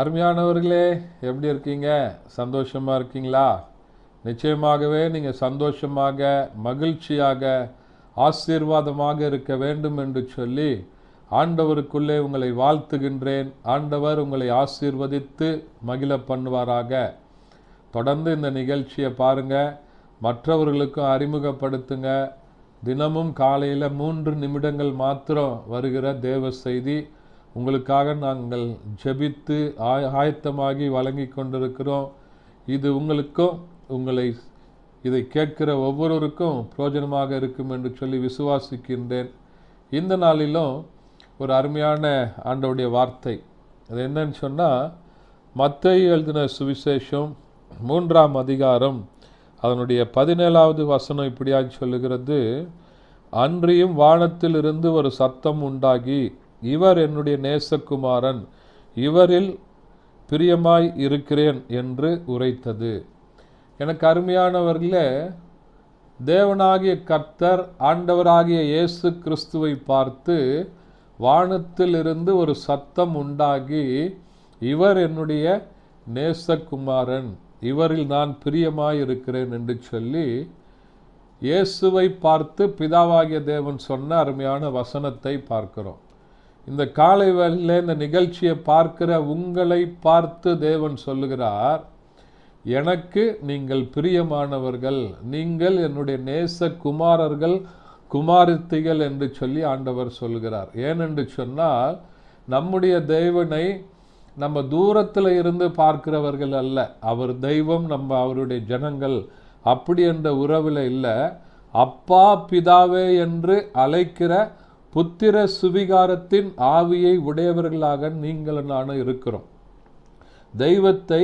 அருமையானவர்களே எப்படி இருக்கீங்க? சந்தோஷமாக இருக்கீங்களா? நிச்சயமாகவே நீங்கள் சந்தோஷமாக மகிழ்ச்சியாக ஆசீர்வாதமாக இருக்க வேண்டும் என்று சொல்லி ஆண்டவருக்குள்ளே உங்களை வாழ்த்துகின்றேன். ஆண்டவர் உங்களை ஆசீர்வதித்து மகிழ பண்ணுவாராக. தொடர்ந்து இந்த நிகழ்ச்சியை பாருங்கள் மற்றவர்களுக்கும் அறிமுகப்படுத்துங்க. தினமும் காலையில் மூன்று நிமிடங்கள் மாத்திரம் வருகிற தேவ செய்தி. உங்களுக்காக நாங்கள் ஜெபித்து ஆய ஆயத்தமாகி வழங்கி கொண்டிருக்கிறோம். இது உங்களுக்கும் உங்களை இதை கேட்கிற ஒவ்வொருவருக்கும் பிரயோஜனமாக இருக்கும் என்று சொல்லி விசுவாசிக்கின்றேன். இந்த நாளிலும் ஒரு அருமையான ஆண்டவுடைய வார்த்தை. அது என்னன்னு சொன்னால் மத்தேயு எழுதின சுவிசேஷம் மூன்றாம் அதிகாரம் அதனுடைய பதினேழாவது வசனம் இப்படியாக சொல்லுகிறது. அன்றியும் வானத்திலிருந்து ஒரு சத்தம் உண்டாகி இவர் என்னுடைய நேசகுமாரன். இவரில் பிரியமாய் இருக்கிறேன் என்று உரைத்தது. எனக்கு அருமையானவர்களே தேவனாகிய கர்த்தர் ஆண்டவராகிய இயேசு கிறிஸ்துவை பார்த்து வானத்திலிருந்து ஒரு சத்தம் உண்டாகி இவர் என்னுடைய நேசகுமாரன். இவரில் நான் பிரியமாய் இருக்கிறேன் என்று சொல்லி இயேசுவை பார்த்து பிதாவாகிய தேவன் சொன்ன அருமையான வசனத்தை பார்க்கிறோம். இந்த காலை வேளையில் இந்த நிகழ்ச்சியை பார்க்கிற உங்களை பார்த்து தேவன் சொல்லுகிறார் எனக்கு நீங்கள் பிரியமானவர்கள் நீங்கள் என்னுடைய நேச குமாரர்கள் குமாரத்திகள் என்று சொல்லி ஆண்டவர் சொல்கிறார் ஏனென்று சொன்னால் நம்முடைய தேவனை நம்ம தூரத்தில் இருந்து பார்க்கிறவர்கள் அல்ல. அவர் தெய்வம் நம்ம அவருடைய ஜனங்கள். அப்படி என்ற உறவில் இல்லை. அப்பா பிதாவே என்று அழைக்கிற புத்திர சுவிகாரத்தின் ஆவியை உடையவர்களாக நீங்கள் நானும் இருக்கிறோம். தெய்வத்தை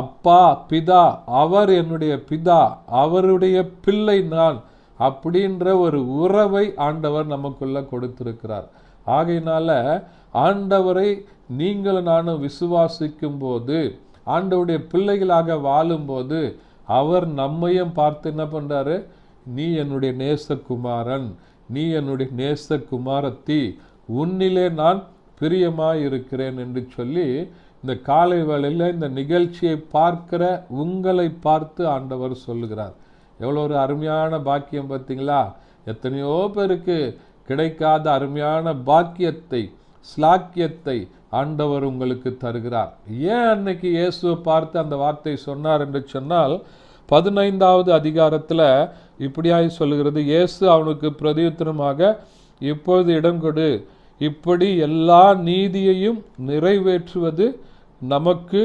அப்பா பிதா அவர் என்னுடைய பிதா அவருடைய பிள்ளை நான் அப்படின்ற ஒரு உறவை ஆண்டவர் நமக்குள்ள கொடுத்திருக்கிறார். ஆகையினால ஆண்டவரை நீங்கள் நானும் விசுவாசிக்கும் போது ஆண்டவருடைய பிள்ளைகளாக வாழும்போது அவர் நம்மையும் பார்த்து என்ன பண்றாரு? நீ என்னுடைய நேசகுமாரன். நீ என்னுடைய நேச குமாரத்தி உன்னிலே நான் பிரியமாயிருக்கிறேன் என்று சொல்லி இந்த காலை வேளையில் இந்த நிகழ்ச்சியை பார்க்கிற உங்களை பார்த்து ஆண்டவர் சொல்லுகிறார். எவ்வளோ ஒரு அருமையான பாக்கியம் பார்த்தீங்களா? எத்தனையோ பேருக்கு கிடைக்காத அருமையான பாக்கியத்தை ஸ்லாக்கியத்தை ஆண்டவர் உங்களுக்கு தருகிறார். ஏன் அன்னைக்கு இயேசுவை பார்த்து அந்த வார்த்தை சொன்னார் என்று சொன்னால் பதினைந்தாவது அதிகாரத்தில் இப்படியாய் சொல்லுகிறது இயேசு அவனுக்கு பிரதியுத்தரமாக இப்பொழுது இடம் கொடு. இப்படி எல்லா நீதியையும் நிறைவேற்றுவது நமக்கு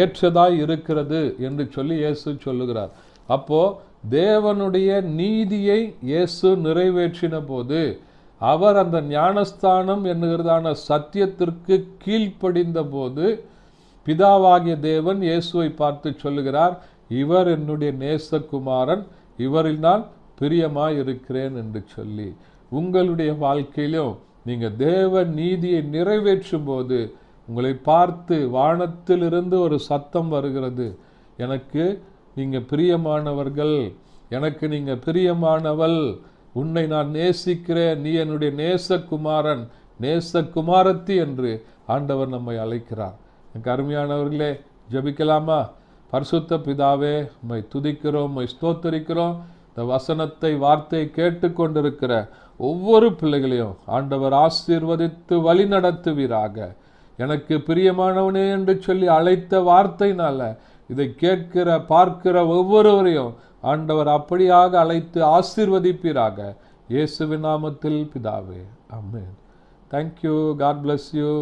ஏற்றதாய் இருக்கிறது என்று சொல்லி இயேசு சொல்லுகிறார். அப்போ தேவனுடைய நீதியை இயேசு நிறைவேற்றின போது அவர் அந்த ஞானஸ்தானம் என்கிறதான சத்தியத்திற்கு கீழ்ப்படிந்த போது பிதாவாகிய தேவன் இயேசுவை பார்த்து சொல்லுகிறார் இவர் என்னுடைய நேசகுமாரன் இவரில் நான் பிரியமாக இருக்கிறேன் என்று சொல்லி உங்களுடைய வாழ்க்கையிலும் நீங்கள் தேவ நீதியை நிறைவேற்றும் போது உங்களை பார்த்து வானத்திலிருந்து ஒரு சத்தம் வருகிறது. எனக்கு நீங்கள் பிரியமானவர்கள் எனக்கு நீங்கள் பிரியமானவள் உன்னை நான் நேசிக்கிறேன் நீ என்னுடைய நேசகுமாரன் நேசகுமாரத்தி என்று ஆண்டவர் நம்மை அழைக்கிறார். எனக்கு அருமையானவர்களே ஜபிக்கலாமா? பரிசுத்த பிதாவே உம்மை துதிக்கிறோம் உம்மை ஸ்தோத்தரிக்கிறோம். இந்த வசனத்தை வார்த்தை கேட்டுக்கொண்டிருக்கிற ஒவ்வொரு பிள்ளைகளையும் ஆண்டவர் ஆசீர்வதித்து வழி நடத்துவீராக எனக்கு பிரியமானவனே என்று சொல்லி அழைத்த வார்த்தைனால இதை கேட்கிற பார்க்கிற ஒவ்வொருவரையும் ஆண்டவர் அப்படியாக அழைத்து ஆசீர்வதிப்பீராக. இயேசுவின் நாமத்தில் பிதாவே amen thank you God bless you